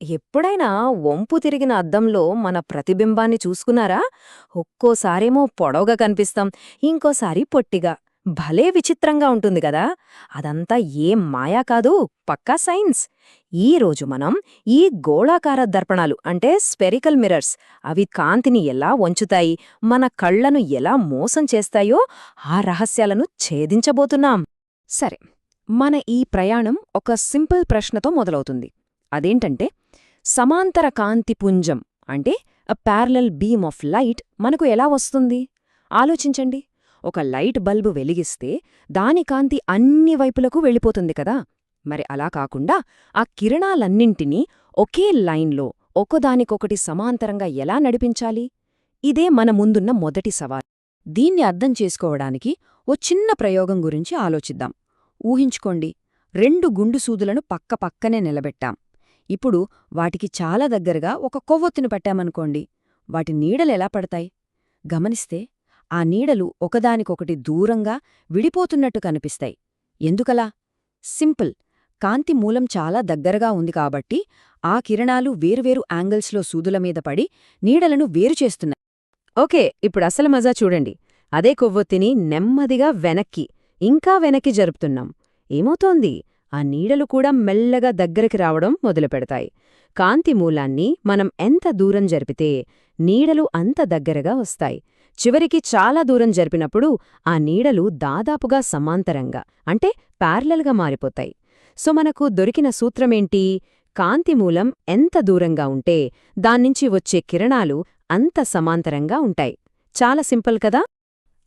ఎప్పుడైనా వంపు తిరిగిన అద్దంలో మన ప్రతిబింబాన్ని చూసుకున్నారా? ఒక్కోసారేమో పొడవుగా కనిపిస్తాం ఇంకోసారి పొట్టిగా. భలే విచిత్రంగా ఉంటుంది కదా! అదంతా ఏం మాయా కాదు పక్కా సైన్స్. ఈ రోజు మనం ఈ గోళాకార దర్పణాలు అంటే స్పెరికల్ మిరర్స్ అవి కాంతిని ఎలా వంచుతాయి మన కళ్ళను ఎలా మోసం చేస్తాయో ఆ రహస్యాలను ఛేదించబోతున్నాం. సరే మన ఈ ప్రయాణం ఒక సింపుల్ ప్రశ్నతో మొదలవుతుంది. అదేంటంటే సమాంతర కాంతి పుంజం అంటే అ ప్యారలల్ బీమ్ ఆఫ్ లైట్ మనకు ఎలా వస్తుంది? ఆలోచించండి. ఒక లైట్ బల్బు వెలిగిస్తే దాని కాంతి అన్ని వైపులకు వెళ్ళిపోతుంది కదా? మరి అలా కాకుండా ఆ కిరణాలన్నింటినీ ఒకే లైన్లో ఒకదానికొకటి సమాంతరంగా ఎలా నడిపించాలి? ఇదే మన ముందున్న మొదటి సవాల్. దీన్ని అర్థం చేసుకోవడానికి ఓ చిన్న ప్రయోగం గురించి ఆలోచిద్దాం. ఊహించుకోండి. రెండు గుండు సూదులను పక్కపక్కనే నిలబెట్టాం. ఇప్పుడు వాటికి చాలా దగ్గరగా ఒక కొవ్వొత్తిని పెట్టామనుకోండి. వాటి నీడలెలా పడతాయి? గమనిస్తే ఆ నీడలు ఒకదానికొకటి దూరంగా విడిపోతున్నట్టు కనిపిస్తాయి. ఎందుకలా? సింపుల్. కాంతి మూలం చాలా దగ్గరగా ఉంది కాబట్టి ఆ కిరణాలు వేరువేరు యాంగిల్స్లో సూదుల మీద పడి నీడలను వేరు చేస్తున్నాయి. ఓకే ఇప్పుడు అసలు మజా చూడండి. అదే కొవ్వొత్తిని నెమ్మదిగా వెనక్కి ఇంకా వెనక్కి జరుపుతున్నాం. ఏమవుతోంది? ఆ నీడలు కూడా మెల్లగా దగ్గరికి రావడం మొదలుపెడతాయి. కాంతి మూలాన్ని మనం ఎంత దూరం జరిపితే నీడలు అంత దగ్గరగా వస్తాయి. చివరికి చాలా దూరం జరిపినప్పుడు ఆ నీడలు దాదాపుగా సమాంతరంగా అంటే ప్యారలల్గా మారిపోతాయి. సో మనకు దొరికిన సూత్రమేంటి? కాంతి మూలం ఎంత దూరంగా ఉంటే దాన్నించి వచ్చే కిరణాలు అంత సమాంతరంగా ఉంటాయి. చాలా సింపుల్ కదా?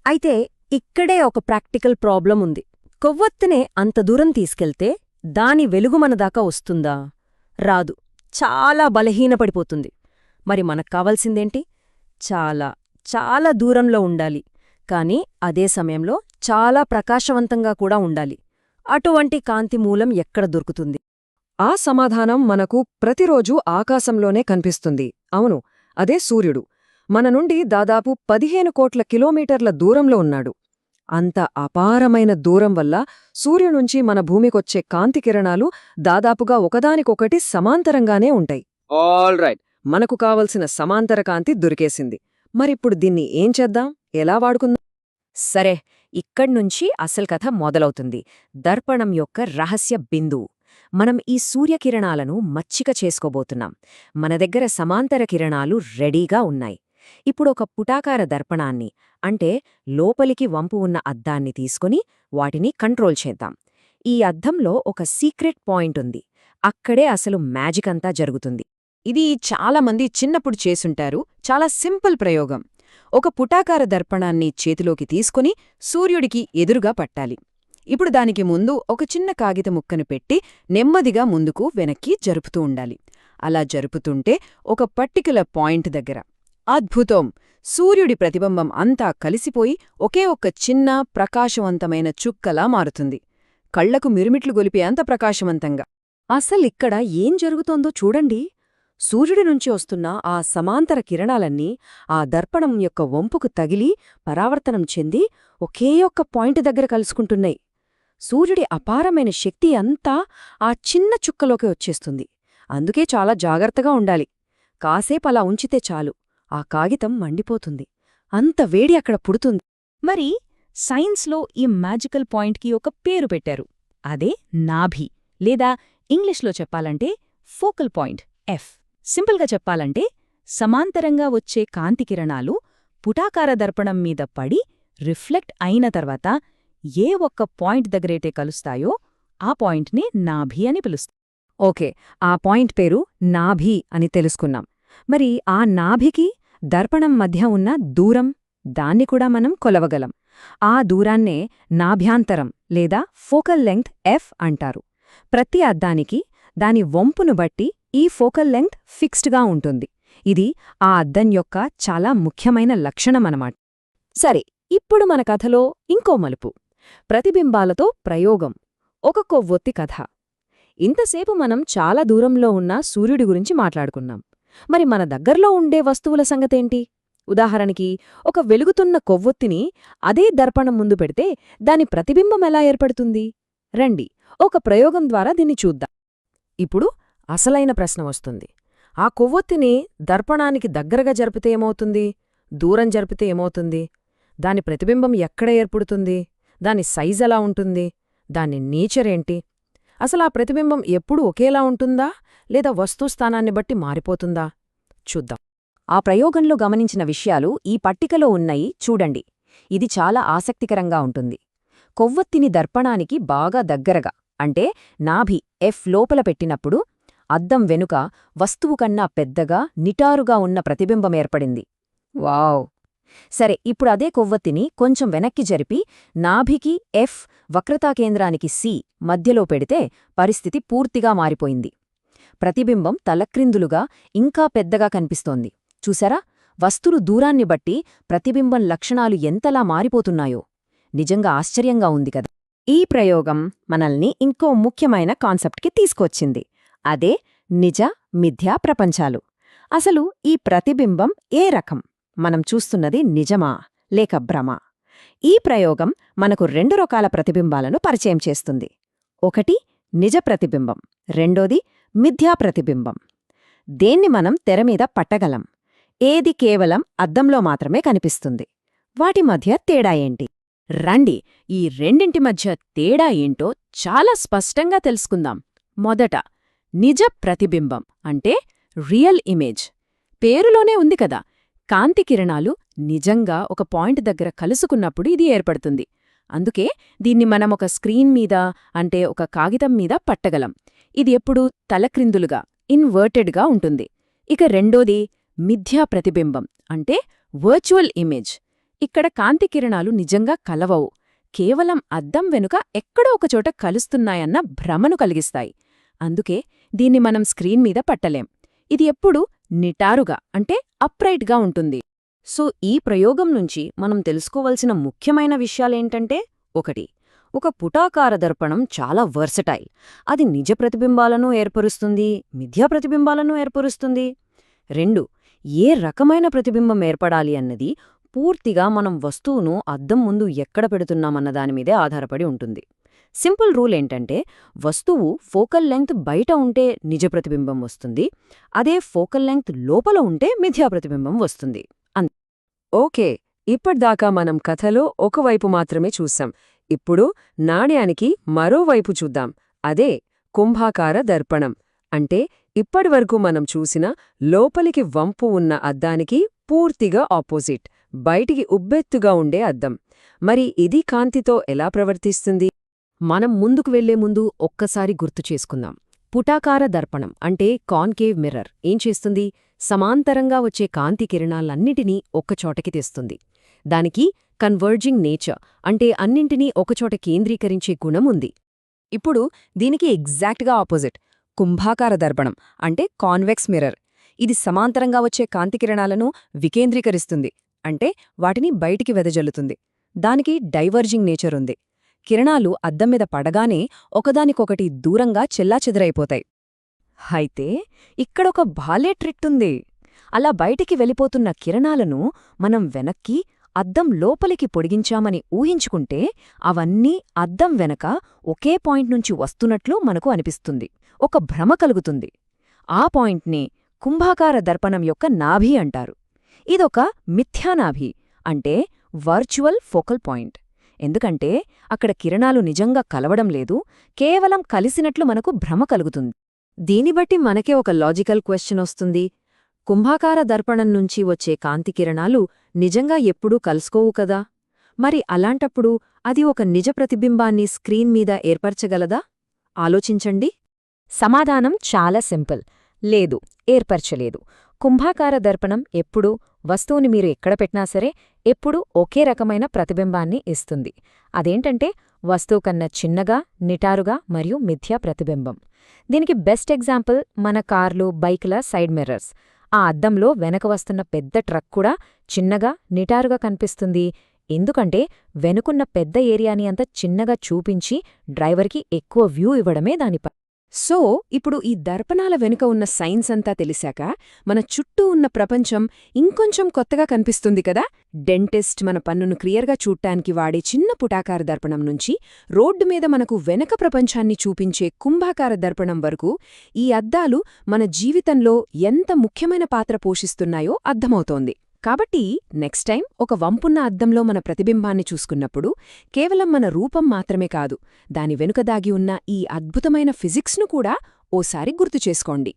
అయితే ఇక్కడే ఒక ప్రాక్టికల్ ప్రాబ్లం ఉంది. కొవ్వొత్తినే అంత దూరం తీసుకెళ్తే దాని వెలుగు మనదాకా వస్తుందా? రాదు. చాలా బలహీనపడిపోతుంది. మరి మనకు కావాల్సిందేంటి? చాలా చాలా దూరంలో ఉండాలి. కాని అదే సమయంలో చాలా ప్రకాశవంతంగా కూడా ఉండాలి. అటువంటి కాంతి మూలం ఎక్కడ దొరుకుతుంది? ఆ సమాధానం మనకు ప్రతిరోజూ ఆకాశంలోనే కనిపిస్తుంది. అవును అదే సూర్యుడు. మన నుండి దాదాపు పదిహేను కోట్ల కిలోమీటర్ల దూరంలో ఉన్నాడు. అంత అపారమైన దూరం వల్ల సూర్యునుంచి మన భూమికొచ్చే కాంతి కిరణాలు దాదాపుగా ఒకదానికొకటి సమాంతరంగానే ఉంటాయి. ఆల్ రైట్ మనకు కావలసిన సమాంతర కాంతి దొరికేసింది. మరిప్పుడు దీన్ని ఏం చేద్దాం? ఎలా వాడుకుందాం? సరే ఇక్కడ్నుంచి అసలు కథ మొదలవుతుంది. దర్పణం యొక్క రహస్య బిందువు. మనం ఈ సూర్యకిరణాలను మచ్చిక చేసుకోబోతున్నాం. మన దగ్గర సమాంతర కిరణాలు రెడీగా ఉన్నాయి. ఇప్పుడు ఒక పుటాకార దర్పణాన్ని అంటే లోపలికి వంపు ఉన్న అద్దాన్ని తీసుకుని వాటిని కంట్రోల్ చేద్దాం. ఈ అద్దంలో ఒక సీక్రెట్ పాయింట్ ఉంది. అక్కడే అసలు మ్యాజిక్ అంతా జరుగుతుంది. ఇది చాలామంది చిన్నప్పుడు చేసుంటారు. చాలా సింపుల్ ప్రయోగం. ఒక పుటాకార దర్పణాన్ని చేతిలోకి తీసుకుని సూర్యుడికి ఎదురుగా పట్టాలి. ఇప్పుడు దానికి ముందు ఒక చిన్న కాగిత ముక్కను పెట్టి నెమ్మదిగా ముందుకు వెనక్కి జరుపుతూ ఉండాలి. అలా జరుపుతుంటే ఒక పర్టికులర్ పాయింట్ దగ్గర అద్భుతం. సూర్యుడి ప్రతిబింబం అంతా కలిసిపోయి ఒకే ఒక్క చిన్న ప్రకాశవంతమైన చుక్కలా మారుతుంది. కళ్ళకు మిరుమిట్లు గొలిపే అంత ప్రకాశవంతంగా. అసలిక్కడ ఏం జరుగుతోందో చూడండి. సూర్యుడి నుంచి వస్తున్న ఆ సమాంతర కిరణాలన్నీ ఆ దర్పణం యొక్క వంపుకు తగిలి పరావర్తనం చెంది ఒకే ఒక్క పాయింట్ దగ్గర కలుసుకుంటున్నాయి. సూర్యుడి అపారమైన శక్తి అంతా ఆ చిన్న చుక్కలోకి వచ్చేస్తుంది. అందుకే చాలా జాగ్రత్తగా ఉండాలి. కాసేపలా ఉంచితే చాలు. ఆ కాగితం మండిపోతుంది. అంత వేడి అక్కడ పుడుతుంది. మరి సైన్స్లో ఈ మ్యాజికల్ పాయింట్కి ఒక పేరు పెట్టారు. అదే నాభి లేదా ఇంగ్లీష్లో చెప్పాలంటే ఫోకల్ పాయింట్ ఎఫ్ సింపుల్గా చెప్పాలంటే సమాంతరంగా వచ్చే కాంతి కిరణాలు పుటాకార దర్పణం మీద పడి రిఫ్లెక్ట్ అయిన తర్వాత ఏ ఒక్క పాయింట్ దగ్గరైతే కలుస్తాయో ఆ పాయింట్ని నాభి అని పిలుస్తారు. ఓకే ఆ పాయింట్ పేరు నాభి అని తెలుసుకున్నాం. మరి ఆ నాభికి దర్పణం మధ్య ఉన్న దూరం దాన్ని కూడా మనం కొలవగలం. ఆ దూరాన్నే నాభ్యాంతరం లేదా ఫోకల్ లెంగ్త్ ఎఫ్ అంటారు. ప్రతి అద్దానికి దాని వంపును బట్టి ఈ ఫోకల్ లెంగ్త్ ఫిక్స్డ్గా ఉంటుంది. ఇది ఆ అద్దం యొక్క చాలా ముఖ్యమైన లక్షణమనమాట సరే ఇప్పుడు మన కథలో ఇంకో మలుపు. ప్రతిబింబాలతో ప్రయోగం. ఒక కొవ్వొత్తి కథ. ఇంతసేపు మనం చాలా దూరంలో ఉన్న సూర్యుడి గురించి మాట్లాడుకున్నాం. మరి మన దగ్గర్లో ఉండే వస్తువుల సంగతేంటి? ఉదాహరణకి ఒక వెలుగుతున్న కొవ్వొత్తిని అదే దర్పణం ముందు పెడితే దాని ప్రతిబింబం ఎలా ఏర్పడుతుంది? రండి ఒక ప్రయోగం ద్వారా దీన్ని చూద్దాం. ఇప్పుడు అసలైన ప్రశ్న వస్తుంది. ఆ కొవ్వొత్తిని దర్పణానికి దగ్గరగా జరిపితే ఏమవుతుంది? దూరం జరిపితే ఏమవుతుంది? దాని ప్రతిబింబం ఎక్కడ ఏర్పడుతుంది? దాని సైజ్ ఎలా ఉంటుంది? దాని నేచర్ ఏంటి? అసలు ఆ ప్రతిబింబం ఎప్పుడూ ఒకేలా ఉంటుందా? లేదా వస్తుస్థానాన్ని బట్టి మారిపోతుందా? చూద్దాం. ఆ ప్రయోగంలో గమనించిన విషయాలు ఈ పట్టికలో ఉన్నాయి చూడండి. ఇది చాలా ఆసక్తికరంగా ఉంటుంది. కొవ్వొత్తిని దర్పణానికి బాగా దగ్గరగా అంటే నాభి ఎఫ్ లోపల పెట్టినప్పుడు అద్దం వెనుక వస్తువు కన్నా పెద్దగా నిటారుగా ఉన్న ప్రతిబింబం ఏర్పడింది. వావ్! సరే ఇప్పుడు అదే కొవ్వొత్తిని కొంచెం వెనక్కి జరిపి నాభికి ఎఫ్ వక్రతాకేంద్రానికి సి మధ్యలో పెడితే పరిస్థితి పూర్తిగా మారిపోయింది. ప్రతిబింబం తలక్రిందులుగా ఇంకా పెద్దగా కనిపిస్తోంది. చూసారా వస్తులు దూరాన్ని బట్టి ప్రతిబింబం లక్షణాలు ఎంతలా మారిపోతున్నాయో. నిజంగా ఆశ్చర్యంగా ఉంది కదా. ఈ ప్రయోగం మనల్ని ఇంకో ముఖ్యమైన కాన్సెప్ట్కి తీసుకొచ్చింది. అదే నిజ మిథ్యా ప్రపంచాలు. అసలు ఈ ప్రతిబింబం ఏ రకం? మనం చూస్తున్నది నిజమా లేక భ్రమ? ఈ ప్రయోగం మనకు రెండు రకాల ప్రతిబింబాలను పరిచయం చేస్తుంది. ఒకటి నిజ ప్రతిబింబం. రెండోది మిథ్యా ప్రతిబింబం. దేన్ని మనం తెరమీద పట్టగలం? ఏది కేవలం అద్దంలో మాత్రమే కనిపిస్తుంది. వాటి మధ్య తేడా ఏంటి? రండి ఈ రెండింటి మధ్య తేడా ఏంటో చాలా స్పష్టంగా తెలుసుకుందాం. మొదట నిజ ప్రతిబింబం అంటే రియల్ ఇమేజ్. పేరులోనే ఉంది కదా కాంతి కిరణాలు నిజంగా ఒక పాయింట్ దగ్గర కలుసుకున్నప్పుడు ఇది ఏర్పడుతుంది. అందుకే దీన్ని మనం ఒక స్క్రీన్ మీద అంటే ఒక కాగితం మీద పట్టగలం. ఇది ఎప్పుడూ? తలక్రిందులుగా ఇన్వర్టెడ్గా ఉంటుంది. ఇక రెండోది మిథ్యా ప్రతిబింబం అంటే వర్చువల్ ఇమేజ్. ఇక్కడ కాంతి కిరణాలు నిజంగా కలవవు. కేవలం అద్దం వెనుక ఎక్కడో ఒకచోట కలుస్తున్నాయన్న భ్రమను కలిగిస్తాయి. అందుకే దీన్ని మనం స్క్రీన్ మీద పట్టలేం. ఇది ఎప్పుడూ? నిటారుగా అంటే అప్రైట్గా ఉంటుంది. సో ఈ ప్రయోగం నుంచి మనం తెలుసుకోవలసిన ముఖ్యమైన విషయాలేంటంటే ఒకటి ఒక పుటాకార దర్పణం చాలా వర్సటైల్. అది నిజ ప్రతిబింబాలను ఏర్పరుస్తుంది మిథ్యా ప్రతిబింబాలను ఏర్పరుస్తుంది. రెండు ఏ రకమైన ప్రతిబింబం ఏర్పడాలి అన్నది పూర్తిగా మనం వస్తువును అద్దం ముందు ఎక్కడ పెడుతున్నామన్న దానిమీదే ఆధారపడి ఉంటుంది. సింపుల్ రూల్ ఏంటంటే వస్తువు ఫోకల్ లెంగ్త్ బయట ఉంటే నిజ ప్రతిబింబం వస్తుంది అదే ఫోకల్ లెంగ్త్ లోపల ఉంటే మిథ్యా ప్రతిబింబం వస్తుంది. ఓకే ఇప్పటిదాకా మనం కథలో ఒకవైపు మాత్రమే చూసాం. ఇప్పుడు నాణ్యానికి మరోవైపు చూద్దాం. అదే కుంభాకార దర్పణం. అంటే ఇప్పటివరకు మనం చూసిన లోపలికి వంపు ఉన్న అద్దానికి పూర్తిగా ఆపోజిట్ బయటికి ఉబ్బెత్తుగా ఉండే అద్దం. మరి ఇది కాంతితో ఎలా ప్రవర్తిస్తుంది? మనం ముందుకు వెళ్ళే ముందు ఒక్కసారి గుర్తు చేసుకుందాం. పుటాకార దర్పణం అంటే కాన్కేవ్ మిర్రర్. ఏం చేస్తుంది? సమాంతరంగా వచ్చే కాంతి కిరణాలన్నిటినీ ఒక్కచోటకి తెస్తుంది. దానికి కన్వర్జింగ్ నేచర్ అంటే అన్నింటినీ ఒకచోట కేంద్రీకరించే గుణం ఉంది. ఇప్పుడు దీనికి ఎగ్జాక్ట్గా ఆపోజిట్ కుంభాకార దర్పణం అంటే కాన్వెక్స్ మిర్రర్. ఇది సమాంతరంగా వచ్చే కాంతి కిరణాలను వికేంద్రీకరిస్తుంది. అంటే వాటిని బయటికి వెదజల్లుతుంది. దానికి డైవర్జింగ్ నేచర్ ఉంది. కిరణాలు అద్దం మీద పడగానే ఒకదానికొకటి దూరంగా చెల్లాచెదురైపోతాయి అయితే ఇక్కడొక బాలే ట్రిట్టుంది. అలా బయటికి వెళ్ళిపోతున్న కిరణాలను మనం వెనక్కి అద్దం లోపలికి పొడిగించామని ఊహించుకుంటే అవన్నీ అద్దం వెనక ఒకే పాయింట్ నుంచి వస్తున్నట్లు మనకు అనిపిస్తుంది. ఒక భ్రమ కలుగుతుంది. ఆ పాయింట్ని కుంభాకార దర్పణం యొక్క నాభి అంటారు. ఇదొక మిథ్యానాభి అంటే వర్చువల్ ఫోకల్ పాయింట్. ఎందుకంటే అక్కడ కిరణాలు నిజంగా కలవడం లేదు కేవలం కలిసినట్లు మనకు భ్రమ కలుగుతుంది. దీని బట్టి మనకే ఒక లాజికల్ క్వశ్చన్ వస్తుంది. కుంభాకార దర్పణం నుంచి వచ్చే కాంతి కిరణాలు నిజంగా ఎప్పుడూ కలుసుకోవు కదా? మరి అలాంటప్పుడు అది ఒక నిజ ప్రతిబింబాన్ని స్క్రీన్ మీద ఏర్పరచగలదా? ఆలోచించండి. సమాధానం చాలా సింపుల్. లేదు ఏర్పరచలేదు. కుంభాకార దర్పణం ఎప్పుడూ వస్తువుని మీరు ఎక్కడ పెట్టినా సరే ఎప్పుడూ ఒకే రకమైన ప్రతిబింబాన్ని ఇస్తుంది. అదేంటంటే వస్తువు కన్నా చిన్నగా నిటారుగా మరియు మిథ్యా ప్రతిబింబం. దీనికి బెస్ట్ ఎగ్జాంపుల్ మన కార్లు బైకుల సైడ్ మిర్రర్స్. ఆ అద్దంలో వెనక వస్తున్న పెద్ద ట్రక్ కూడా చిన్నగా నిటారుగా కనిపిస్తుంది. ఎందుకంటే వెనుకున్న పెద్ద ఏరియాని అంత చిన్నగా చూపించి డ్రైవర్కి ఎక్కువ వ్యూ ఇవ్వడమే దాని సో ఇప్పుడు ఈ దర్పణాల వెనుక ఉన్న సైన్స్ అంతా తెలిసాక మన చుట్టూ ఉన్న ప్రపంచం ఇంకొంచెం కొత్తగా కనిపిస్తుంది కదా? డెంటిస్ట్ మన పన్నును క్లియర్గా చూడటానికి వాడే చిన్న పుటాకార దర్పణం నుంచి రోడ్డు మీద మనకు వెనక ప్రపంచాన్ని చూపించే కుంభాకార దర్పణం వరకు ఈ అద్దాలు మన జీవితంలో ఎంత ముఖ్యమైన పాత్ర పోషిస్తున్నాయో అర్థమవుతోంది. కాబట్టి నెక్స్ట్ టైం ఒక వంపున్న అద్దంలో మన ప్రతిబింబాన్ని చూసుకున్నప్పుడు కేవలం మన రూపం మాత్రమే కాదు దాని వెనుక దాగి ఉన్న ఈ అద్భుతమైన ఫిజిక్స్ను కూడా ఓసారి గుర్తు చేసుకోండి.